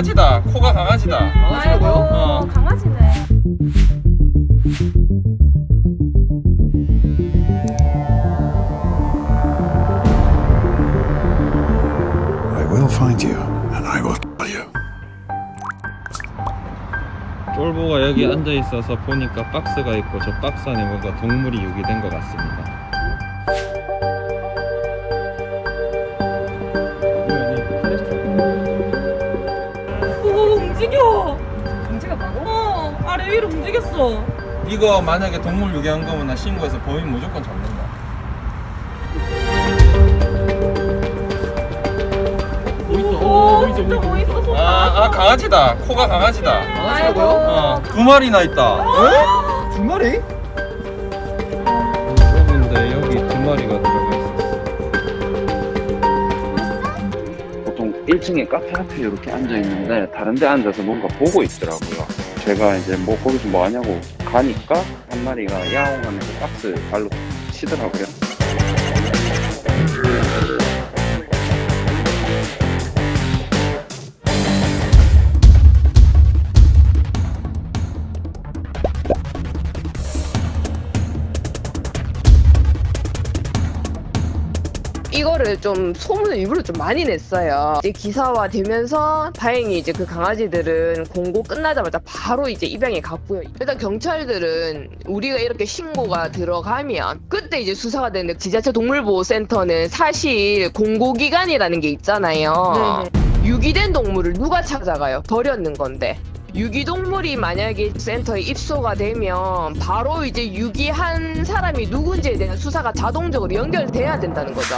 강아지다. 코가 강아지다. 강아지라고요? 어. 강아지네. I will find you, and I will kill you. 쫄보가 여기 앉아 있어서 보니까 박스가 있고 저 박스 안에 뭔가 동물이 유기된 것 같습니다. 움직여. 움직였다고? 어 아래 위로 움직였어. 이거 만약에 동물 유기한 거면 나 신고해서 범인 무조건 잡는다. 오 진짜 뭐 있어 손. 아, 아 강아지다. 코가 강아지다. 강아지라고요? 어, 두 마리나 있다. 두 마리? 보통 1층에 카페 앞에 이렇게 앉아 있는데 다른 데 앉아서 뭔가 보고 있더라고요. 제가 이제 뭐 거기서 뭐 하냐고 가니까 한 마리가 야옹 하면서 박스 발로 치더라고요. 이거를 좀 소문을 일부러 좀 많이 냈어요. 이제 기사화 되면서 다행히 이제 그 강아지들은 공고 끝나자마자 바로 이제 입양에 갔고요. 일단 경찰들은 우리가 이렇게 신고가 들어가면 그때 이제 수사가 되는데 지자체 동물보호센터는 사실 공고 기간이라는 게 있잖아요. 유기된 동물을 누가 찾아가요? 버렸는 건데. 유기동물이 만약에 센터에 입소가 되면 바로 이제 유기한 사람이 누군지에 대한 수사가 자동적으로 연결돼야 된다는 거죠.